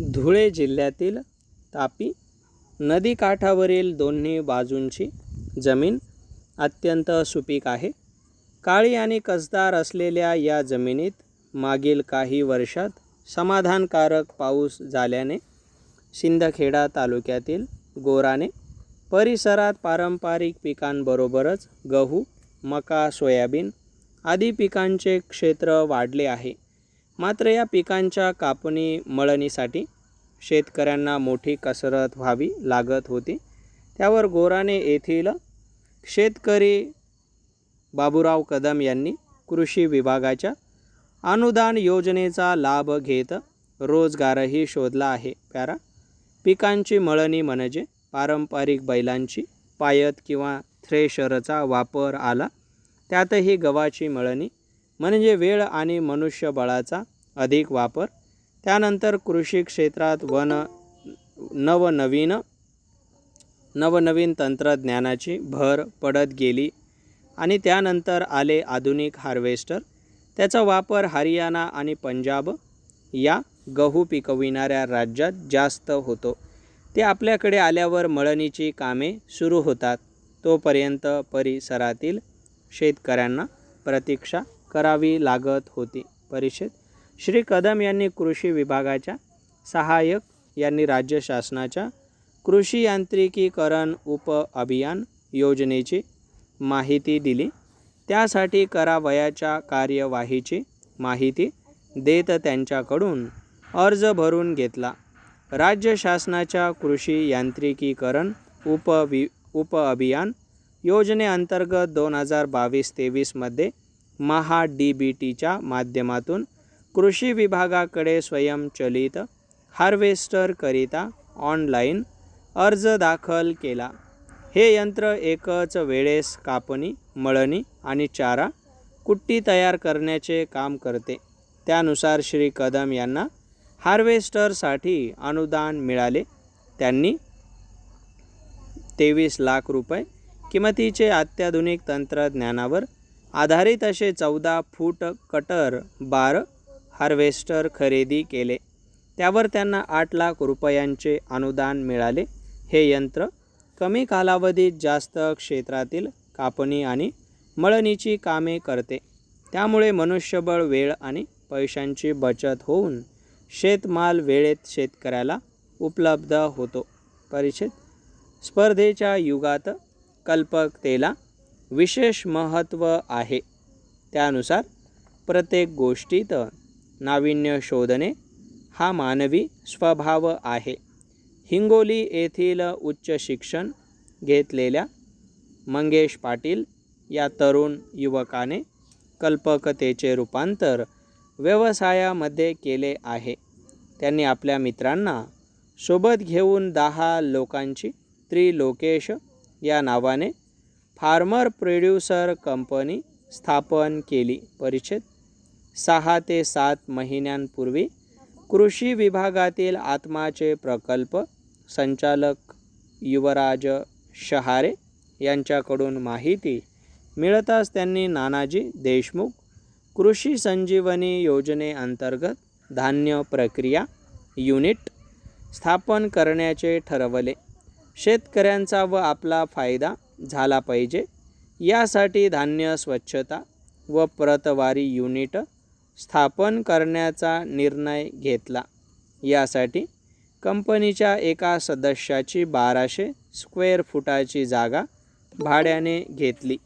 धुळे जिल्ह्यातील तापी नदीकाठावरील दोन्ही बाजूंची जमीन अत्यंत सुपीक आहे. काळी आणि कसदार असलेल्या या जमिनीत मागील काही वर्षात समाधानकारक पाऊस झाल्याने सिंदखेडा तालुक्यातील गोराने परिसरात पारंपरिक पिकांबरोबरच गहू मका सोयाबीन आदी पिकांचे क्षेत्र वाढले आहे. मात्र या पिकांच्या कापणी मळणीसाठी शेतकऱ्यांना मोठी कसरत व्हावी लागत होती. त्यावर गोराने येथील शेतकरी बाबूराव कदम यांनी कृषी विभागाच्या अनुदान योजनेचा लाभ घेत रोजगारही शोधला आहे. प्यारा पिकांची मळणी म्हणजे पारंपरिक बैलांची पायत किंवा थ्रेशरचा वापर आला. त्यातही गव्हाची मळणी म्हणजे वेळ आणि मनुष्यबळाचा अधिक वापर. त्यानंतर कृषी क्षेत्रात वन नवनवीन नवनवीन तंत्रज्ञानाची भर पडत गेली आणि त्यानंतर आले आधुनिक हार्वेस्टर. त्याचा वापर हरियाणा आणि पंजाब या गहू पिकविणाऱ्या राज्यात जास्त होतो. ते आपल्याकडे आल्यावर मळणीची कामे सुरू होतात. तोपर्यंत परिसरातील शेतकऱ्यांना प्रतीक्षा करावी लागत होती. परिषद श्री कदम यांनी कृषी विभागाच्या सहाय्यक यांनी राज्य शासनाच्या कृषी यांत्रिकीकरण उप अभियान योजनेची माहिती दिली. त्यासाठी करावयाच्या कार्यवाहीची माहिती देत त्यांच्याकडून अर्ज भरून घेतला. राज्य शासनाच्या कृषी यांत्रिकीकरण उपवि उप अभियान योजनेअंतर्गत दोन हजार बावीस तेवीसमध्ये महा डी बी टीच्या माध्यमातून कृषी विभागाकडे स्वयंचलित हार्वेस्टरकरिता ऑनलाईन अर्ज दाखल केला. हे यंत्र एकच वेळेस कापणी मळणी आणि चारा कुट्टी तयार करण्याचे काम करते. त्यानुसार श्री कदम यांना हार्वेस्टरसाठी अनुदान मिळाले. त्यांनी तेवीस लाख रुपये किमतीचे अत्याधुनिक तंत्रज्ञानावर आधारित असे चौदा फूट कटर बार हार्वेस्टर खरेदी केले. त्यावर त्यांना आठ लाख रुपयांचे अनुदान मिळाले. हे यंत्र कमी कालावधीत जास्त क्षेत्रातील कापणी आणि मळणीची कामे करते. त्यामुळे मनुष्यबळ वेळ आणि पैशांची बचत होऊन शेतमाल वेळेत शेतकऱ्याला उपलब्ध होतो. परिच्छेद स्पर्धेच्या युगात कल्पकतेला विशेष महत्त्व आहे. त्यानुसार प्रत्येक गोष्टीत नाविन्य शोधणे हा मानवी स्वभाव आहे. हिंगोली येथील उच्च शिक्षण घेतलेल्या मंगेश पाटील या तरुण युवकाने कल्पकतेचे रूपांतर व्यवसायामध्ये केले आहे. त्यांनी आपल्या मित्रांना सोबत घेऊन दहा लोकांची त्रिलोकेश या नावाने फार्मर प्रोड्युसर कंपनी स्थापन केली. परिच्छेद सहा ते सात महिन्यांपूर्वी कृषी विभागातील आत्माचे प्रकल्प संचालक युवराज शहारे यांच्याकडून माहिती मिळताच त्यांनी नानाजी देशमुख कृषी संजीवनी योजनेअंतर्गत धान्य प्रक्रिया युनिट स्थापन करण्याचे ठरवले. शेतकऱ्यांचा व आपला फायदा झाला पाहिजे. यासाठी धान्य स्वच्छता व प्रतवारी युनिट स्थापन करण्याचा निर्णय घेतला. यासाठी कंपनीच्या एका सदस्याची बाराशे स्क्वेअर फुटाची जागा भाड्याने घेतली.